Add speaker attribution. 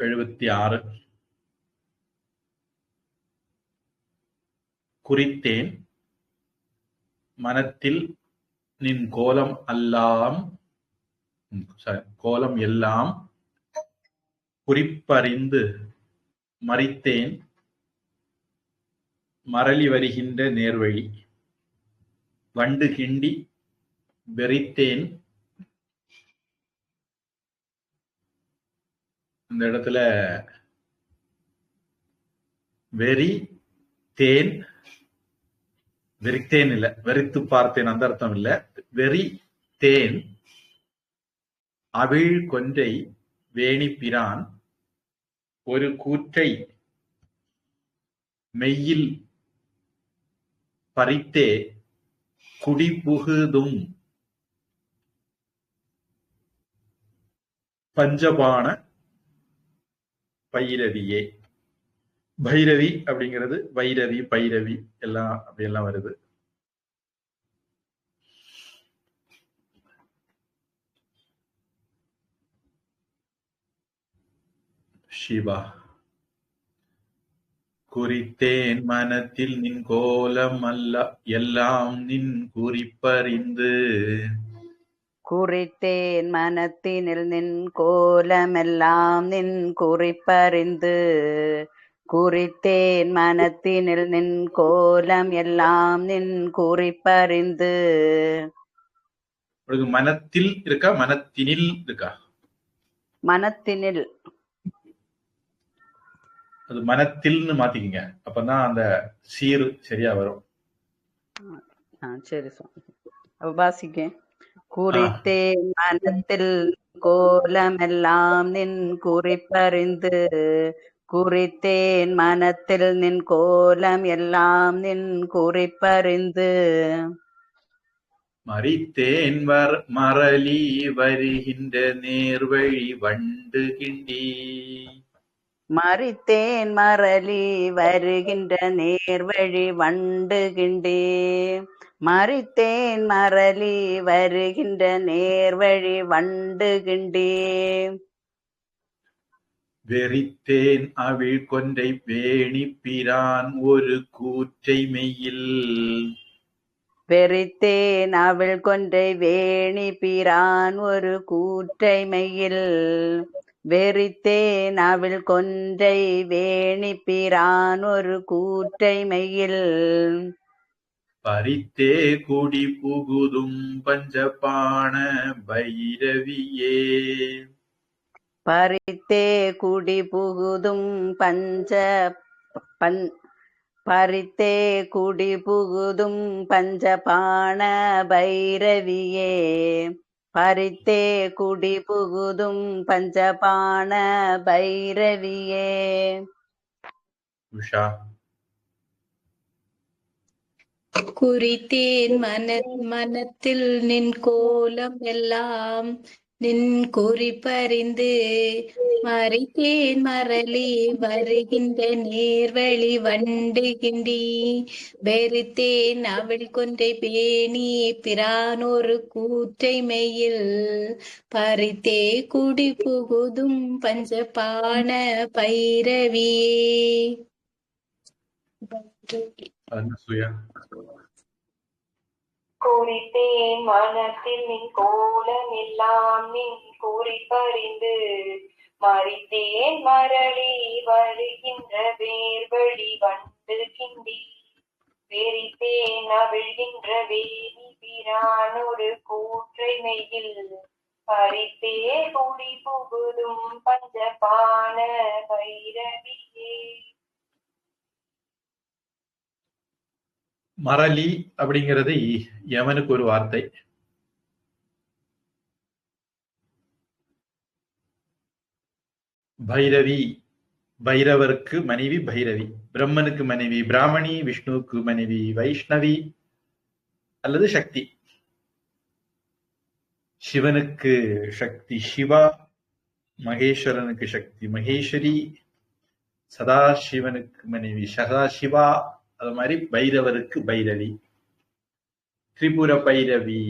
Speaker 1: எழுபத்தி ஆறு. குறித்தேன் மனத்தில் நின் கோலம் அல்லாம் கோலம் எல்லாம் குறிப்பறிந்து மறித்தேன் மரளி வருகின்ற நேர்வழி. வண்டு கிண்டி வெறித்தேன் இந்த இடத்துல வெறி தேன் வெறித்தேன் இல்ல வெறித்து பார்த்தேன் அந்த அர்த்தம் இல்ல. வெறி தேன் அவிழ் கொன்றை வேணி பிரான் ஒரு கூற்றை மெய்யில் பறித்தே குடிபுகுதும் பஞ்சபான பைரவியே. பைரவி அப்படிங்கிறது வைரவி பைரவி எல்லாம் அப்படி எல்லாம் வருது. சிவா குறித்தேன் மனத்தில் நின் கோலம் அல்ல எல்லாம் நின் குறிப்பறிந்து.
Speaker 2: குறித்தேன் மனத்தினில் நின் கோலமெல்லாம் நின் குறிப்பறிந்து. குறித்தேன் மனத்தினில் நின் கோலம் எல்லாம் நின் குறிப்பறிந்து.
Speaker 1: மனத்தில் இருக்கா மனத்தினில் இருக்கா?
Speaker 2: மனத்தினில்.
Speaker 1: அது மனத்தில்னு மாத்திக்கங்க. அப்பதான் அந்த சீர் சரியா வரும்.
Speaker 2: சரி வாசிக்கேன் குறித்தேன் மனத்தில் கோலமெல்லாம் நின் குறிப்பறிந்து குறித்தேன் மனத்தில் நின் கோலம் எல்லாம் நின் குறிப்பறிந்து.
Speaker 1: மறித்தேன் வர் மரளி வருகின்ற நேர்வழி வண்டு கிண்டி.
Speaker 2: மறித்தேன் மரளி வருகின்ற நேர்வழி வண்டு கிண்டே. மறித்தேன் மரளி வருகின்ற நேர்வழி வண்டு கிண்டே
Speaker 1: வெறித்தேன் அவிழ் கொன்றை வேணி பிரான் ஒரு கூற்றை மெய்யில்.
Speaker 2: வெறித்தேன் அவள் கொன்றை வேணி பிரான் ஒரு கூற்றை மெய்யில். வெறித்தேன் அவள் கொன்றை வேணி பிரான் ஒரு கூற்றை மெய்யில்.
Speaker 1: பறித்தே குடி புகுதும் பஞ்சபாண பைரவியே.
Speaker 2: பறித்தே குடி புகுதும் பஞ்ச பன் பறித்தே குடி புகுதும் பஞ்சபாண பைரவியே. பறித்தே குடி புகுதும் பஞ்சபாண பைரவியே.
Speaker 1: உஷா.
Speaker 3: குறித்தேன் மன மனத்தில் நின் கோலம் எல்லாம். நின் குறிப்பறிந்து மறைத்தேன் மரளி வருகின்ற நேர்வழி வண்டுகின்றி. வெறுத்தேன் அவள் கொன்றை பேணி. பிரானொரு கூற்றை மெயில். பறித்தே குடி புகுதும் பஞ்சபான பைரவியே.
Speaker 1: அனசூயா
Speaker 4: குறித்தேன் மனத்தில் நின் கோலம் எல்லாம் நின் குறிப்பறிந்து மறித்தேன் மரளி வருகின்ற வேர்வழி வந்து கிண்டி. வெறித்தேன் அவிழ்கின்ற வேதி பிரான் ஒரு கூற்றை மெயில் பறித்தே குடி புகுதும் பஞ்சபான பைரவியே.
Speaker 1: மரளி அப்படிங்கிறது யமனுக்கு ஒரு வார்த்தை. பைரவி பைரவருக்கு மனைவி பைரவி. பிரம்மனுக்கு மனைவி பிராமணி விஷ்ணுவுக்கு மனைவி வைஷ்ணவி அல்லது சக்தி. சிவனுக்கு சக்தி சிவா மகேஸ்வரனுக்கு சக்தி மகேஸ்வரி சதாசிவனுக்கு மனைவி சதாசிவா அது மாதிரி பைரவருக்கு பைரவி திரிபுர பைரவி.